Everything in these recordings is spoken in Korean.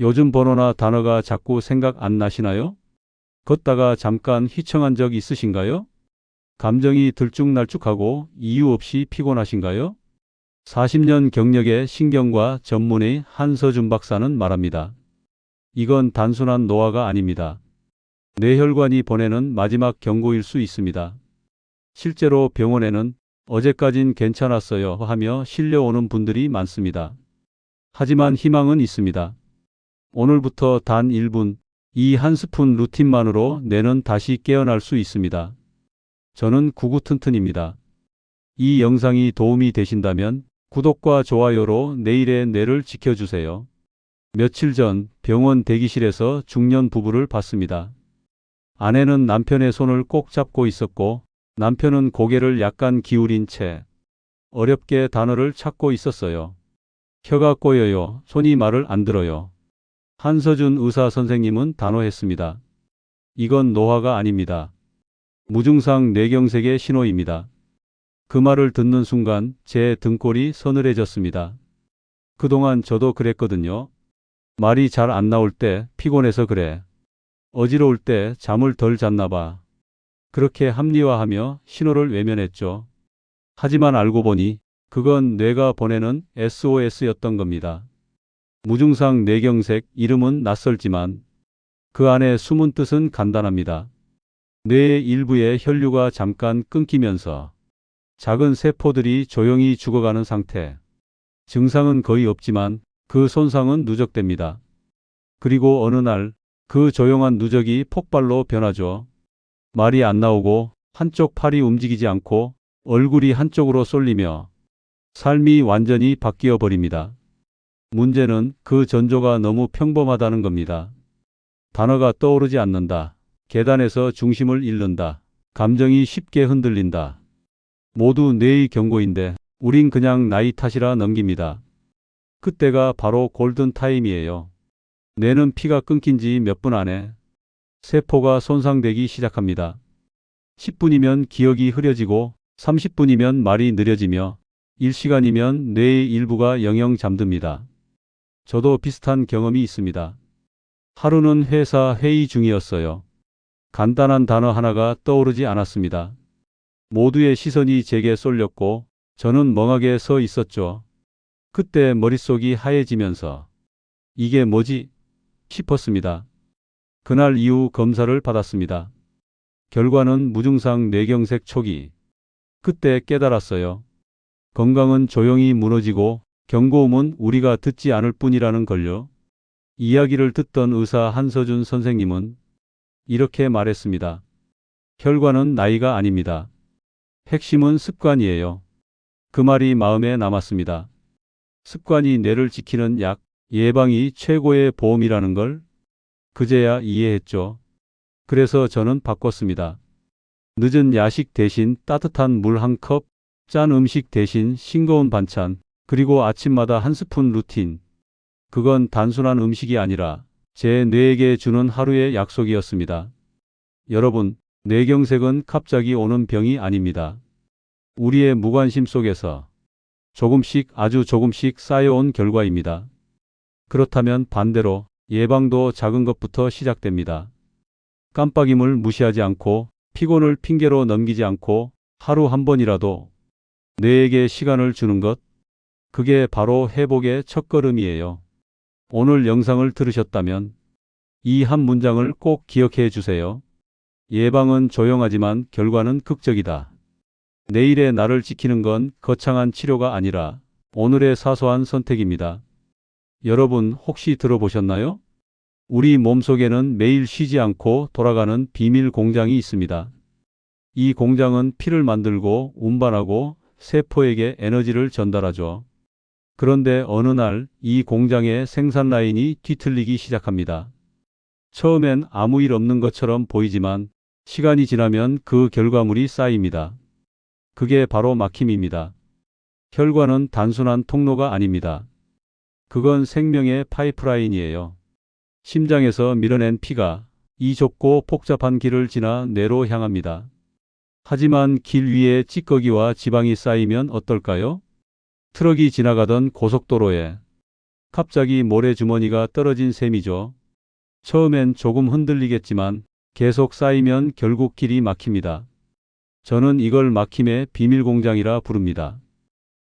요즘 번호나 단어가 자꾸 생각 안 나시나요? 걷다가 잠깐 휘청한 적 있으신가요? 감정이 들쭉날쭉하고 이유 없이 피곤하신가요? 40년 경력의 신경과 전문의 한서준 박사는 말합니다. 이건 단순한 노화가 아닙니다. 뇌혈관이 보내는 마지막 경고일 수 있습니다. 실제로 병원에는 어제까진 괜찮았어요 하며 실려오는 분들이 많습니다. 하지만 희망은 있습니다. 오늘부터 단 1분, 이 한 스푼 루틴만으로 뇌는 다시 깨어날 수 있습니다. 저는 구구튼튼입니다. 이 영상이 도움이 되신다면 구독과 좋아요로 내일의 뇌를 지켜주세요. 며칠 전 병원 대기실에서 중년 부부를 봤습니다. 아내는 남편의 손을 꼭 잡고 있었고 남편은 고개를 약간 기울인 채 어렵게 단어를 찾고 있었어요. 혀가 꼬여요. 손이 말을 안 들어요. 한서준 의사 선생님은 단호했습니다. 이건 노화가 아닙니다. 무증상 뇌경색의 신호입니다. 그 말을 듣는 순간 제 등골이 서늘해졌습니다. 그동안 저도 그랬거든요. 말이 잘 안 나올 때 피곤해서 그래. 어지러울 때 잠을 덜 잤나 봐. 그렇게 합리화하며 신호를 외면했죠. 하지만 알고 보니 그건 뇌가 보내는 SOS였던 겁니다. 무증상 뇌경색 이름은 낯설지만 그 안에 숨은 뜻은 간단합니다. 뇌의 일부의 혈류가 잠깐 끊기면서 작은 세포들이 조용히 죽어가는 상태. 증상은 거의 없지만 그 손상은 누적됩니다. 그리고 어느 날 그 조용한 누적이 폭발로 변하죠. 말이 안 나오고 한쪽 팔이 움직이지 않고 얼굴이 한쪽으로 쏠리며 삶이 완전히 바뀌어 버립니다. 문제는 그 전조가 너무 평범하다는 겁니다. 단어가 떠오르지 않는다. 계단에서 중심을 잃는다. 감정이 쉽게 흔들린다. 모두 뇌의 경고인데 우린 그냥 나이 탓이라 넘깁니다. 그때가 바로 골든 타임이에요. 뇌는 피가 끊긴 지 몇 분 안에 세포가 손상되기 시작합니다. 10분이면 기억이 흐려지고 30분이면 말이 느려지며 1시간이면 뇌의 일부가 영영 잠듭니다. 저도 비슷한 경험이 있습니다. 하루는 회사 회의 중이었어요. 간단한 단어 하나가 떠오르지 않았습니다. 모두의 시선이 제게 쏠렸고 저는 멍하게 서 있었죠. 그때 머릿속이 하얘지면서 이게 뭐지? 싶었습니다. 그날 이후 검사를 받았습니다. 결과는 무증상 뇌경색 초기. 그때 깨달았어요. 건강은 조용히 무너지고 경고음은 우리가 듣지 않을 뿐이라는 걸요. 이야기를 듣던 의사 한서준 선생님은 이렇게 말했습니다. 혈관은 나이가 아닙니다. 핵심은 습관이에요. 그 말이 마음에 남았습니다. 습관이 뇌를 지키는 약, 예방이 최고의 보험이라는 걸 그제야 이해했죠. 그래서 저는 바꿨습니다. 늦은 야식 대신 따뜻한 물 한 컵, 짠 음식 대신 싱거운 반찬, 그리고 아침마다 한 스푼 루틴. 그건 단순한 음식이 아니라 제 뇌에게 주는 하루의 약속이었습니다. 여러분, 뇌경색은 갑자기 오는 병이 아닙니다. 우리의 무관심 속에서 조금씩 아주 조금씩 쌓여온 결과입니다. 그렇다면 반대로 예방도 작은 것부터 시작됩니다. 깜빡임을 무시하지 않고 피곤을 핑계로 넘기지 않고 하루 한 번이라도 뇌에게 시간을 주는 것, 그게 바로 회복의 첫걸음이에요. 오늘 영상을 들으셨다면 이 한 문장을 꼭 기억해 주세요. 예방은 조용하지만 결과는 극적이다. 내일의 나를 지키는 건 거창한 치료가 아니라 오늘의 사소한 선택입니다. 여러분 혹시 들어보셨나요? 우리 몸속에는 매일 쉬지 않고 돌아가는 비밀 공장이 있습니다. 이 공장은 피를 만들고 운반하고 세포에게 에너지를 전달하죠. 그런데 어느 날 이 공장의 생산 라인이 뒤틀리기 시작합니다. 처음엔 아무 일 없는 것처럼 보이지만 시간이 지나면 그 결과물이 쌓입니다. 그게 바로 막힘입니다. 혈관은 단순한 통로가 아닙니다. 그건 생명의 파이프라인이에요. 심장에서 밀어낸 피가 이 좁고 복잡한 길을 지나 뇌로 향합니다. 하지만 길 위에 찌꺼기와 지방이 쌓이면 어떨까요? 트럭이 지나가던 고속도로에 갑자기 모래주머니가 떨어진 셈이죠. 처음엔 조금 흔들리겠지만 계속 쌓이면 결국 길이 막힙니다. 저는 이걸 막힘의 비밀 공장이라 부릅니다.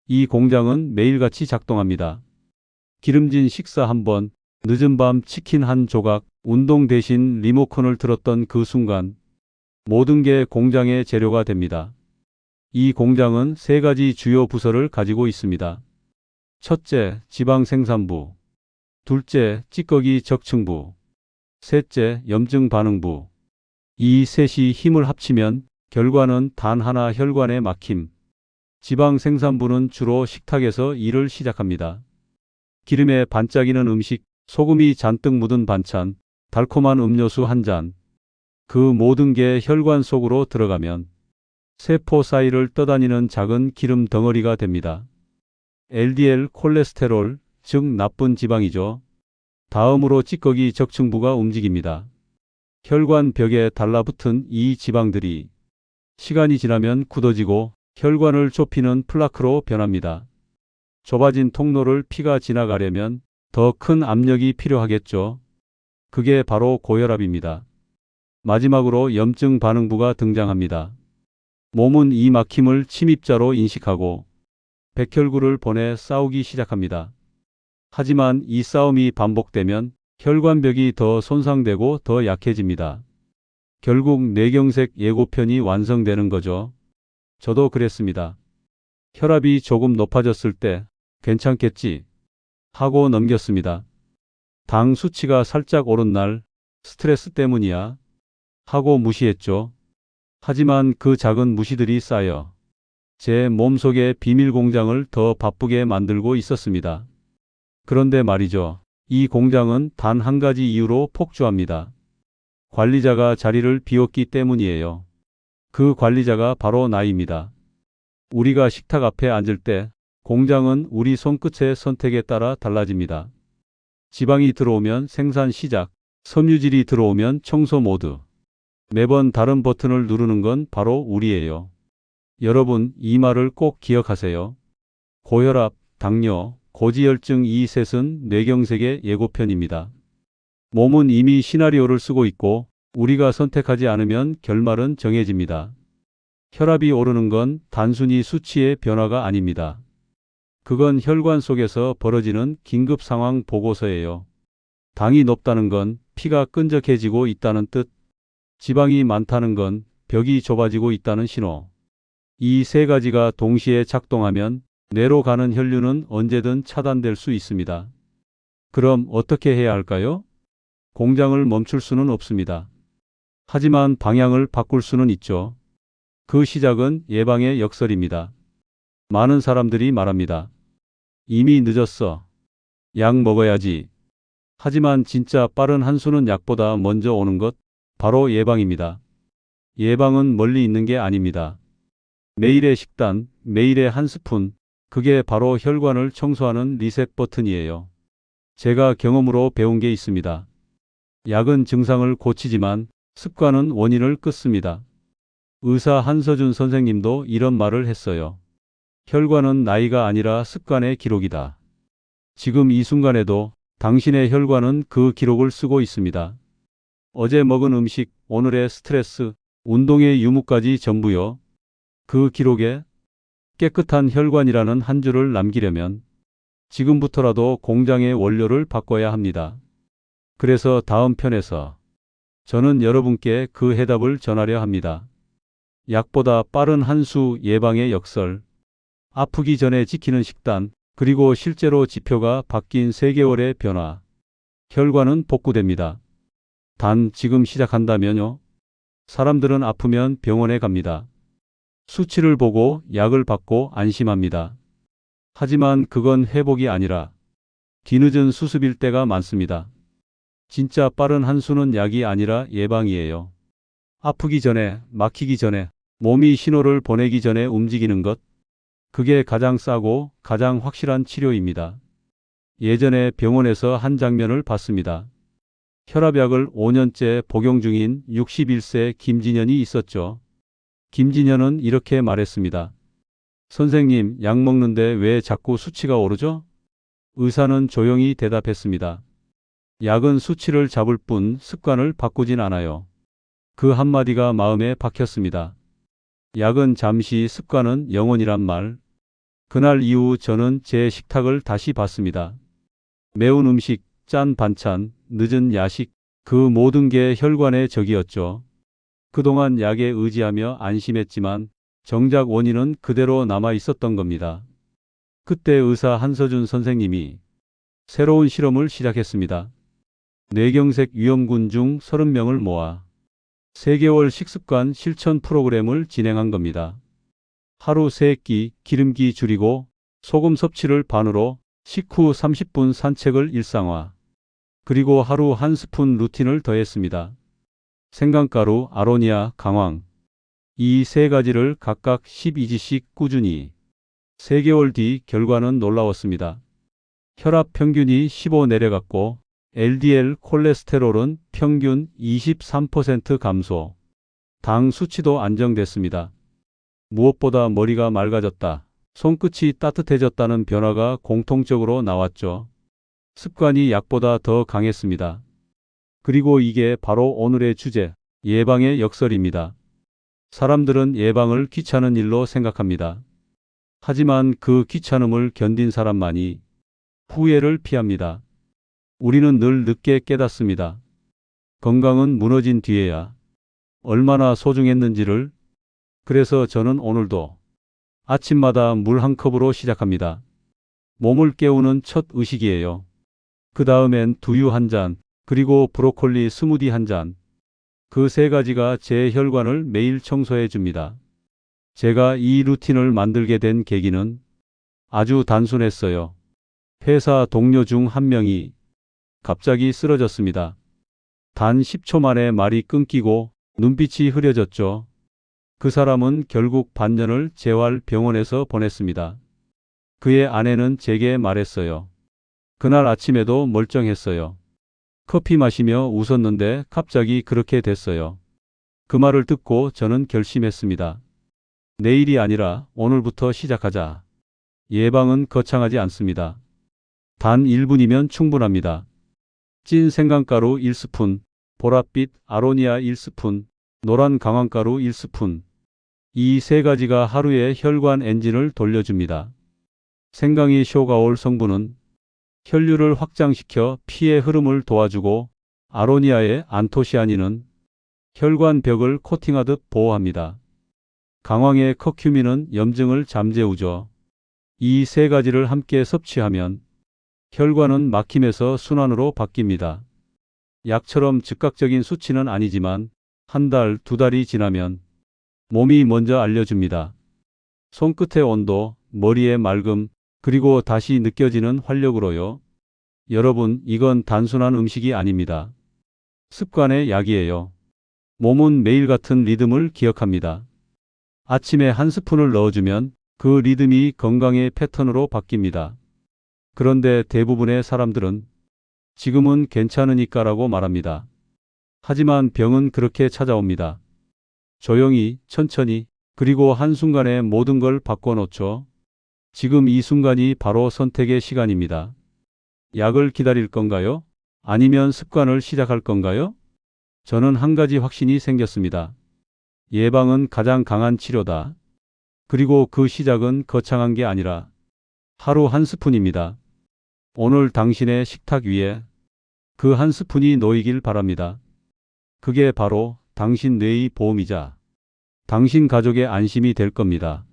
이 공장은 매일같이 작동합니다. 기름진 식사 한 번, 늦은 밤 치킨 한 조각, 운동 대신 리모컨을 틀었던 그 순간 모든 게 공장의 재료가 됩니다. 이 공장은 세 가지 주요 부서를 가지고 있습니다. 첫째, 지방 생산부. 둘째, 찌꺼기 적층부. 셋째, 염증 반응부. 이 셋이 힘을 합치면 결과는 단 하나 혈관의 막힘. 지방 생산부는 주로 식탁에서 일을 시작합니다. 기름에 반짝이는 음식, 소금이 잔뜩 묻은 반찬, 달콤한 음료수 한 잔. 그 모든 게 혈관 속으로 들어가면 세포 사이를 떠다니는 작은 기름 덩어리가 됩니다. LDL 콜레스테롤, 즉 나쁜 지방이죠. 다음으로 찌꺼기 적층부가 움직입니다. 혈관 벽에 달라붙은 이 지방들이 시간이 지나면 굳어지고 혈관을 좁히는 플라크로 변합니다. 좁아진 통로를 피가 지나가려면 더 큰 압력이 필요하겠죠. 그게 바로 고혈압입니다. 마지막으로 염증 반응부가 등장합니다. 몸은 이 막힘을 침입자로 인식하고 백혈구를 보내 싸우기 시작합니다. 하지만 이 싸움이 반복되면 혈관벽이 더 손상되고 더 약해집니다. 결국 뇌경색 예고편이 완성되는 거죠. 저도 그랬습니다. 혈압이 조금 높아졌을 때 괜찮겠지 하고 넘겼습니다. 당 수치가 살짝 오른 날 스트레스 때문이야 하고 무시했죠. 하지만 그 작은 무시들이 쌓여 제 몸속의 비밀 공장을 더 바쁘게 만들고 있었습니다. 그런데 말이죠. 이 공장은 단 한 가지 이유로 폭주합니다. 관리자가 자리를 비웠기 때문이에요. 그 관리자가 바로 나입니다. 우리가 식탁 앞에 앉을 때 공장은 우리 손끝의 선택에 따라 달라집니다. 지방이 들어오면 생산 시작, 섬유질이 들어오면 청소 모드. 매번 다른 버튼을 누르는 건 바로 우리예요. 여러분, 이 말을 꼭 기억하세요. 고혈압, 당뇨, 고지혈증 이 셋은 뇌경색의 예고편입니다. 몸은 이미 시나리오를 쓰고 있고 우리가 선택하지 않으면 결말은 정해집니다. 혈압이 오르는 건 단순히 수치의 변화가 아닙니다. 그건 혈관 속에서 벌어지는 긴급 상황 보고서예요. 당이 높다는 건 피가 끈적해지고 있다는 뜻, 지방이 많다는 건 벽이 좁아지고 있다는 신호. 이 세 가지가 동시에 작동하면 뇌로 가는 혈류는 언제든 차단될 수 있습니다. 그럼 어떻게 해야 할까요? 공장을 멈출 수는 없습니다. 하지만 방향을 바꿀 수는 있죠. 그 시작은 예방의 역설입니다. 많은 사람들이 말합니다. 이미 늦었어. 약 먹어야지. 하지만 진짜 빠른 한 수는 약보다 먼저 오는 것, 바로 예방입니다. 예방은 멀리 있는 게 아닙니다. 매일의 식단, 매일의 한 스푼, 그게 바로 혈관을 청소하는 리셋 버튼이에요. 제가 경험으로 배운 게 있습니다. 약은 증상을 고치지만 습관은 원인을 끊습니다. 의사 한서준 선생님도 이런 말을 했어요. 혈관은 나이가 아니라 습관의 기록이다. 지금 이 순간에도 당신의 혈관은 그 기록을 쓰고 있습니다. 어제 먹은 음식, 오늘의 스트레스, 운동의 유무까지 전부요. 그 기록에 깨끗한 혈관이라는 한 줄을 남기려면 지금부터라도 공장의 원료를 바꿔야 합니다. 그래서 다음 편에서 저는 여러분께 그 해답을 전하려 합니다. 약보다 빠른 한수 예방의 역설, 아프기 전에 지키는 식단, 그리고 실제로 지표가 바뀐 3개월의 변화. 혈관은 복구됩니다. 단 지금 시작한다면요. 사람들은 아프면 병원에 갑니다. 수치를 보고 약을 받고 안심합니다. 하지만 그건 회복이 아니라 뒤늦은 수습일 때가 많습니다. 진짜 빠른 한 수는 약이 아니라 예방이에요. 아프기 전에, 막히기 전에, 몸이 신호를 보내기 전에 움직이는 것. 그게 가장 싸고 가장 확실한 치료입니다. 예전에 병원에서 한 장면을 봤습니다. 혈압약을 5년째 복용 중인 61세 김진현이 있었죠. 김진현은 이렇게 말했습니다. 선생님, 약 먹는데 왜 자꾸 수치가 오르죠? 의사는 조용히 대답했습니다. 약은 수치를 잡을 뿐 습관을 바꾸진 않아요. 그 한마디가 마음에 박혔습니다. 약은 잠시 습관은 영원이란 말. 그날 이후 저는 제 식탁을 다시 봤습니다. 매운 음식, 짠 반찬, 늦은 야식, 그 모든 게 혈관의 적이었죠. 그동안 약에 의지하며 안심했지만 정작 원인은 그대로 남아 있었던 겁니다. 그때 의사 한서준 선생님이 새로운 실험을 시작했습니다. 뇌경색 위험군 중 30명을 모아 3개월 식습관 실천 프로그램을 진행한 겁니다. 하루 3끼 기름기 줄이고 소금 섭취를 반으로 식후 30분 산책을 일상화. 그리고 하루 한 스푼 루틴을 더했습니다. 생강가루, 아로니아, 강황. 이 세 가지를 각각 12지씩 꾸준히 3개월 뒤 결과는 놀라웠습니다. 혈압 평균이 15 내려갔고 LDL 콜레스테롤은 평균 23% 감소. 당 수치도 안정됐습니다. 무엇보다 머리가 맑아졌다. 손끝이 따뜻해졌다는 변화가 공통적으로 나왔죠. 습관이 약보다 더 강했습니다. 그리고 이게 바로 오늘의 주제, 예방의 역설입니다. 사람들은 예방을 귀찮은 일로 생각합니다. 하지만 그 귀찮음을 견딘 사람만이 후회를 피합니다. 우리는 늘 늦게 깨닫습니다. 건강은 무너진 뒤에야 얼마나 소중했는지를 그래서 저는 오늘도 아침마다 물 한 컵으로 시작합니다. 몸을 깨우는 첫 의식이에요. 그 다음엔 두유 한 잔, 그리고 브로콜리 스무디 한 잔. 그 세 가지가 제 혈관을 매일 청소해 줍니다. 제가 이 루틴을 만들게 된 계기는 아주 단순했어요. 회사 동료 중 한 명이 갑자기 쓰러졌습니다. 단 10초 만에 말이 끊기고 눈빛이 흐려졌죠. 그 사람은 결국 반년을 재활 병원에서 보냈습니다. 그의 아내는 제게 말했어요. 그날 아침에도 멀쩡했어요. 커피 마시며 웃었는데 갑자기 그렇게 됐어요. 그 말을 듣고 저는 결심했습니다. 내일이 아니라 오늘부터 시작하자. 예방은 거창하지 않습니다. 단 1분이면 충분합니다. 찐 생강가루 1스푼, 보랏빛 아로니아 1스푼, 노란 강황가루 1스푼. 이 세 가지가 하루에 혈관 엔진을 돌려줍니다. 생강이 쇼가올 성분은 혈류를 확장시켜 피의 흐름을 도와주고 아로니아의 안토시아닌은 혈관 벽을 코팅하듯 보호합니다. 강황의 커큐민은 염증을 잠재우죠. 이 세 가지를 함께 섭취하면 혈관은 막힘에서 순환으로 바뀝니다. 약처럼 즉각적인 수치는 아니지만 한 달, 두 달이 지나면 몸이 먼저 알려줍니다. 손끝의 온도, 머리의 맑음, 그리고 다시 느껴지는 활력으로요. 여러분, 이건 단순한 음식이 아닙니다. 습관의 약이에요. 몸은 매일 같은 리듬을 기억합니다. 아침에 한 스푼을 넣어주면 그 리듬이 건강의 패턴으로 바뀝니다. 그런데 대부분의 사람들은 지금은 괜찮으니까 라고 말합니다. 하지만 병은 그렇게 찾아옵니다. 조용히, 천천히, 그리고 한순간에 모든 걸 바꿔놓죠. 지금 이 순간이 바로 선택의 시간입니다. 약을 기다릴 건가요? 아니면 습관을 시작할 건가요? 저는 한 가지 확신이 생겼습니다. 예방은 가장 강한 치료다. 그리고 그 시작은 거창한 게 아니라 하루 한 스푼입니다. 오늘 당신의 식탁 위에 그 한 스푼이 놓이길 바랍니다. 그게 바로 당신 뇌의 보험이자 당신 가족의 안심이 될 겁니다.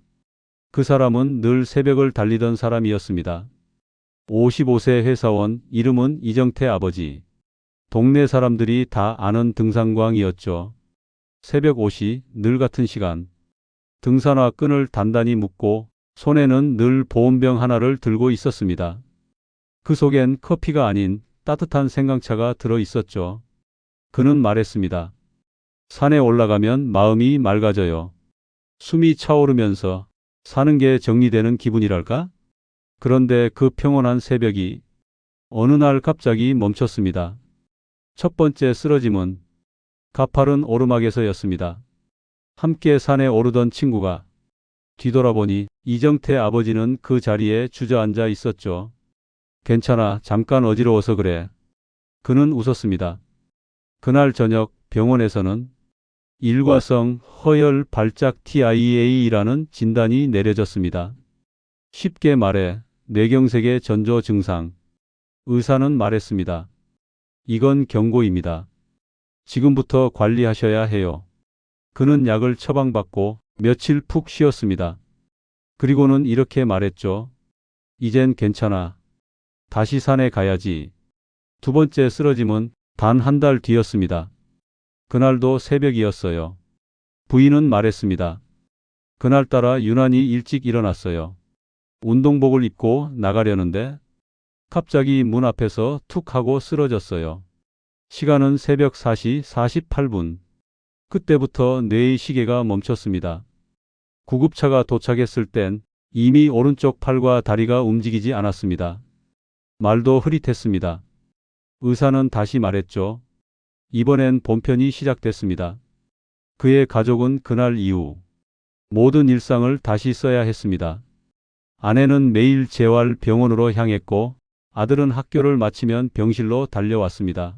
그 사람은 늘 새벽을 달리던 사람이었습니다. 55세 회사원, 이름은 이정태 아버지. 동네 사람들이 다 아는 등산광이었죠. 새벽 5시, 늘 같은 시간. 등산화 끈을 단단히 묶고 손에는 늘 보온병 하나를 들고 있었습니다. 그 속엔 커피가 아닌 따뜻한 생강차가 들어 있었죠. 그는 말했습니다. 산에 올라가면 마음이 맑아져요. 숨이 차오르면서 사는 게 정리되는 기분이랄까? 그런데 그 평온한 새벽이 어느 날 갑자기 멈췄습니다. 첫 번째 쓰러짐은 가파른 오르막에서였습니다. 함께 산에 오르던 친구가 뒤돌아보니 이정태 아버지는 그 자리에 주저앉아 있었죠. 괜찮아. 잠깐 어지러워서 그래. 그는 웃었습니다. 그날 저녁 병원에서는 일과성 허열 발작 TIA라는 진단이 내려졌습니다. 쉽게 말해 뇌경색의 전조 증상. 의사는 말했습니다. 이건 경고입니다. 지금부터 관리하셔야 해요. 그는 약을 처방받고 며칠 푹 쉬었습니다. 그리고는 이렇게 말했죠. 이젠 괜찮아. 다시 산에 가야지. 두 번째 쓰러짐은 단 한 달 뒤였습니다. 그날도 새벽이었어요. 부인은 말했습니다. 그날따라 유난히 일찍 일어났어요. 운동복을 입고 나가려는데 갑자기 문 앞에서 툭 하고 쓰러졌어요. 시간은 새벽 4시 48분. 그때부터 뇌의 시계가 멈췄습니다. 구급차가 도착했을 땐 이미 오른쪽 팔과 다리가 움직이지 않았습니다. 말도 흐릿했습니다. 의사는 다시 말했죠. 이번엔 본편이 시작됐습니다. 그의 가족은 그날 이후 모든 일상을 다시 써야 했습니다. 아내는 매일 재활 병원으로 향했고 아들은 학교를 마치면 병실로 달려왔습니다.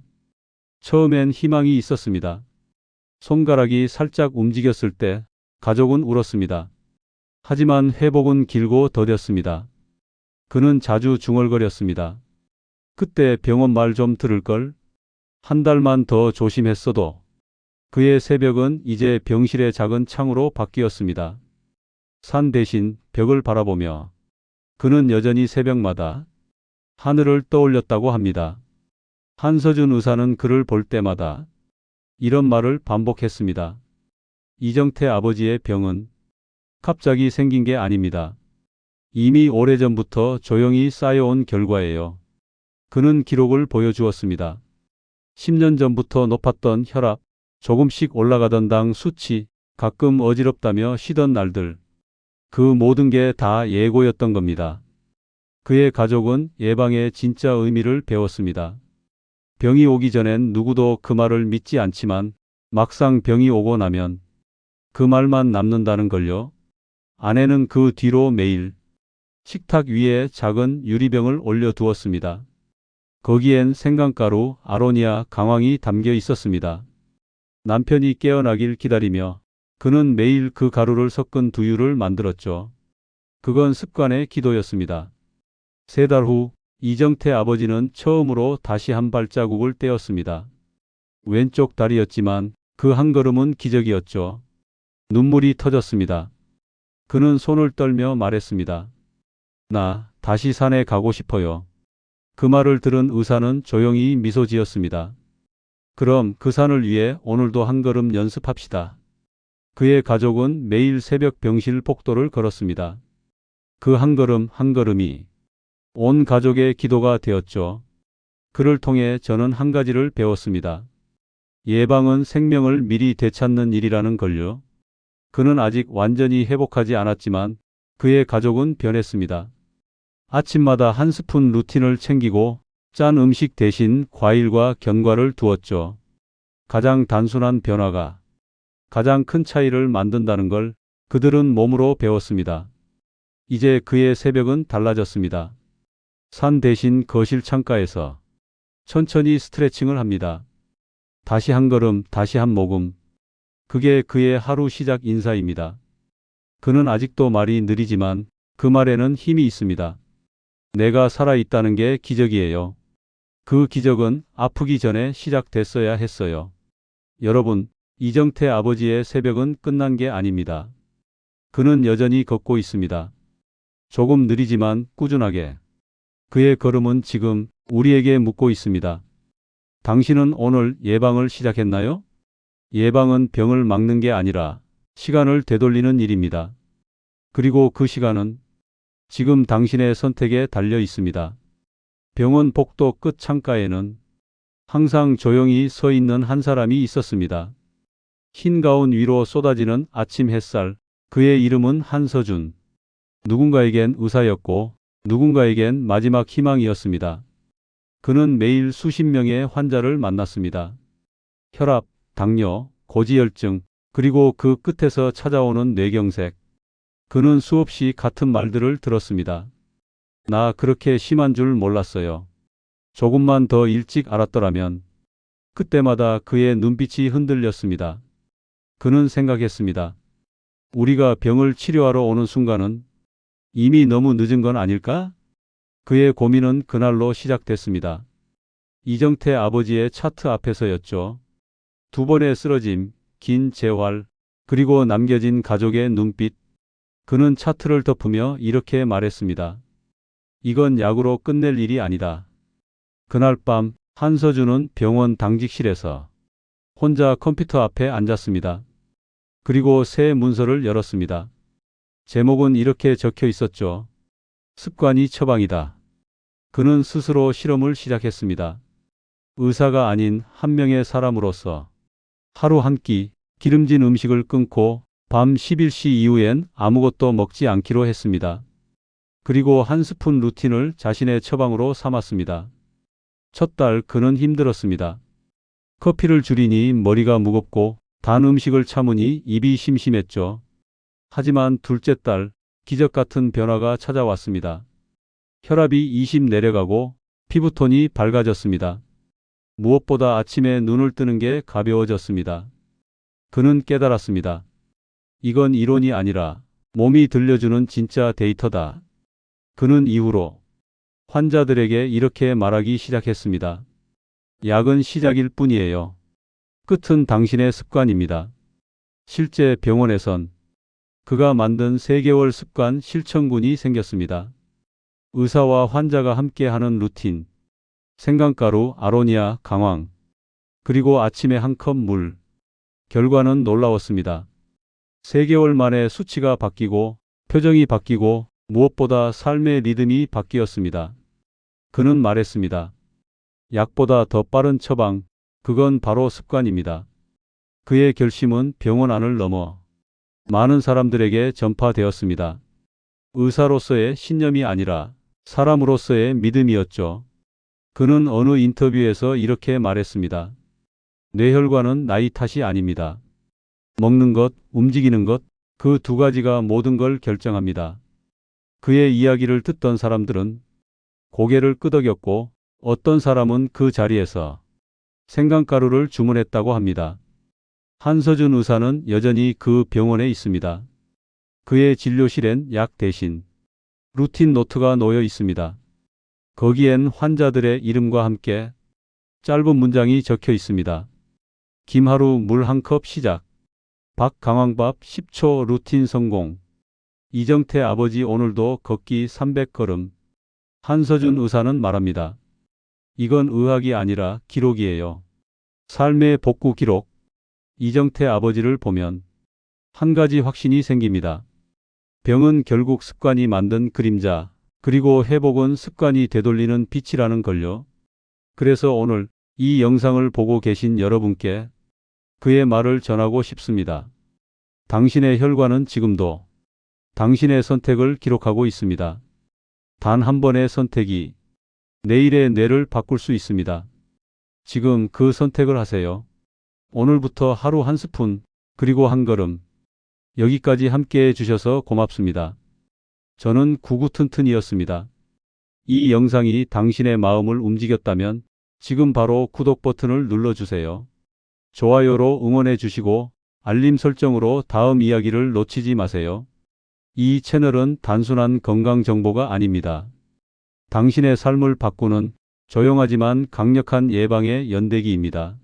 처음엔 희망이 있었습니다. 손가락이 살짝 움직였을 때 가족은 울었습니다. 하지만 회복은 길고 더뎠습니다. 그는 자주 중얼거렸습니다. 그때 병원 말 좀 들을걸? 한 달만 더 조심했어도 그의 새벽은 이제 병실의 작은 창으로 바뀌었습니다. 산 대신 벽을 바라보며 그는 여전히 새벽마다 하늘을 떠올렸다고 합니다. 한서준 의사는 그를 볼 때마다 이런 말을 반복했습니다. 이정태 아버지의 병은 갑자기 생긴 게 아닙니다. 이미 오래전부터 조용히 쌓여온 결과예요. 그는 기록을 보여주었습니다. 10년 전부터 높았던 혈압, 조금씩 올라가던 당 수치, 가끔 어지럽다며 쉬던 날들. 그 모든 게 다 예고였던 겁니다. 그의 가족은 예방의 진짜 의미를 배웠습니다. 병이 오기 전엔 누구도 그 말을 믿지 않지만 막상 병이 오고 나면 그 말만 남는다는 걸요. 아내는 그 뒤로 매일 식탁 위에 작은 유리병을 올려두었습니다. 거기엔 생강가루, 아로니아, 강황이 담겨 있었습니다. 남편이 깨어나길 기다리며 그는 매일 그 가루를 섞은 두유를 만들었죠. 그건 습관의 기도였습니다. 세 달 후 이정태 아버지는 처음으로 다시 한 발자국을 떼었습니다. 왼쪽 다리였지만 그 한 걸음은 기적이었죠. 눈물이 터졌습니다. 그는 손을 떨며 말했습니다. 나 다시 산에 가고 싶어요. 그 말을 들은 의사는 조용히 미소 지었습니다. 그럼 그 산을 위해 오늘도 한 걸음 연습합시다. 그의 가족은 매일 새벽 병실 복도를 걸었습니다. 그 한 걸음 한 걸음이 온 가족의 기도가 되었죠. 그를 통해 저는 한 가지를 배웠습니다. 예방은 생명을 미리 되찾는 일이라는 걸요. 그는 아직 완전히 회복하지 않았지만 그의 가족은 변했습니다. 아침마다 한 스푼 루틴을 챙기고 짠 음식 대신 과일과 견과를 두었죠. 가장 단순한 변화가 가장 큰 차이를 만든다는 걸 그들은 몸으로 배웠습니다. 이제 그의 새벽은 달라졌습니다. 산 대신 거실 창가에서 천천히 스트레칭을 합니다. 다시 한 걸음, 다시 한 모금. 그게 그의 하루 시작 인사입니다. 그는 아직도 말이 느리지만 그 말에는 힘이 있습니다. 내가 살아있다는 게 기적이에요. 그 기적은 아프기 전에 시작됐어야 했어요. 여러분, 이정태 아버지의 새벽은 끝난 게 아닙니다. 그는 여전히 걷고 있습니다. 조금 느리지만 꾸준하게. 그의 걸음은 지금 우리에게 묻고 있습니다. 당신은 오늘 예방을 시작했나요? 예방은 병을 막는 게 아니라 시간을 되돌리는 일입니다. 그리고 그 시간은 지금 당신의 선택에 달려 있습니다. 병원 복도 끝 창가에는 항상 조용히 서 있는 한 사람이 있었습니다. 흰 가운 위로 쏟아지는 아침 햇살, 그의 이름은 한서준. 누군가에겐 의사였고 누군가에겐 마지막 희망이었습니다. 그는 매일 수십 명의 환자를 만났습니다. 혈압, 당뇨, 고지혈증, 그리고 그 끝에서 찾아오는 뇌경색. 그는 수없이 같은 말들을 들었습니다. 나 그렇게 심한 줄 몰랐어요. 조금만 더 일찍 알았더라면 그때마다 그의 눈빛이 흔들렸습니다. 그는 생각했습니다. 우리가 병을 치료하러 오는 순간은 이미 너무 늦은 건 아닐까? 그의 고민은 그날로 시작됐습니다. 이정태 아버지의 차트 앞에서였죠. 두 번의 쓰러짐, 긴 재활, 그리고 남겨진 가족의 눈빛. 그는 차트를 덮으며 이렇게 말했습니다. 이건 약으로 끝낼 일이 아니다. 그날 밤 한서준은 병원 당직실에서 혼자 컴퓨터 앞에 앉았습니다. 그리고 새 문서를 열었습니다. 제목은 이렇게 적혀 있었죠. 습관이 처방이다. 그는 스스로 실험을 시작했습니다. 의사가 아닌 한 명의 사람으로서 하루 한 끼 기름진 음식을 끊고 밤 11시 이후엔 아무것도 먹지 않기로 했습니다. 그리고 한 스푼 루틴을 자신의 처방으로 삼았습니다. 첫 달 그는 힘들었습니다. 커피를 줄이니 머리가 무겁고 단 음식을 참으니 입이 심심했죠. 하지만 둘째 달 기적 같은 변화가 찾아왔습니다. 혈압이 20 내려가고 피부톤이 밝아졌습니다. 무엇보다 아침에 눈을 뜨는 게 가벼워졌습니다. 그는 깨달았습니다. 이건 이론이 아니라 몸이 들려주는 진짜 데이터다. 그는 이후로 환자들에게 이렇게 말하기 시작했습니다. 약은 시작일 뿐이에요. 끝은 당신의 습관입니다. 실제 병원에선 그가 만든 3개월 습관 실천군이 생겼습니다. 의사와 환자가 함께 하는 루틴, 생강가루, 아로니아, 강황, 그리고 아침에 한 컵 물. 결과는 놀라웠습니다. 3개월 만에 수치가 바뀌고 표정이 바뀌고 무엇보다 삶의 리듬이 바뀌었습니다. 그는 말했습니다. 약보다 더 빠른 처방, 그건 바로 습관입니다. 그의 결심은 병원 안을 넘어 많은 사람들에게 전파되었습니다. 의사로서의 신념이 아니라 사람으로서의 믿음이었죠. 그는 어느 인터뷰에서 이렇게 말했습니다. 뇌혈관은 나이 탓이 아닙니다. 먹는 것, 움직이는 것, 그 두 가지가 모든 걸 결정합니다. 그의 이야기를 듣던 사람들은 고개를 끄덕였고 어떤 사람은 그 자리에서 생강가루를 주문했다고 합니다. 한서준 의사는 여전히 그 병원에 있습니다. 그의 진료실엔 약 대신 루틴 노트가 놓여 있습니다. 거기엔 환자들의 이름과 함께 짧은 문장이 적혀 있습니다. 김하루 물 한 컵 시작. 박강황밥 10초 루틴 성공. 이정태 아버지 오늘도 걷기 300걸음. 한서준 의사는 말합니다. 이건 의학이 아니라 기록이에요. 삶의 복구 기록. 이정태 아버지를 보면 한 가지 확신이 생깁니다. 병은 결국 습관이 만든 그림자, 그리고 회복은 습관이 되돌리는 빛이라는 걸요. 그래서 오늘 이 영상을 보고 계신 여러분께 그의 말을 전하고 싶습니다. 당신의 혈관은 지금도 당신의 선택을 기록하고 있습니다. 단 한 번의 선택이 내일의 뇌를 바꿀 수 있습니다. 지금 그 선택을 하세요. 오늘부터 하루 한 스푼, 그리고 한 걸음. 여기까지 함께 해주셔서 고맙습니다. 저는 구구튼튼이었습니다. 이 영상이 당신의 마음을 움직였다면 지금 바로 구독 버튼을 눌러주세요. 좋아요로 응원해 주시고 알림 설정으로 다음 이야기를 놓치지 마세요. 이 채널은 단순한 건강 정보가 아닙니다. 당신의 삶을 바꾸는 조용하지만 강력한 예방의 연대기입니다.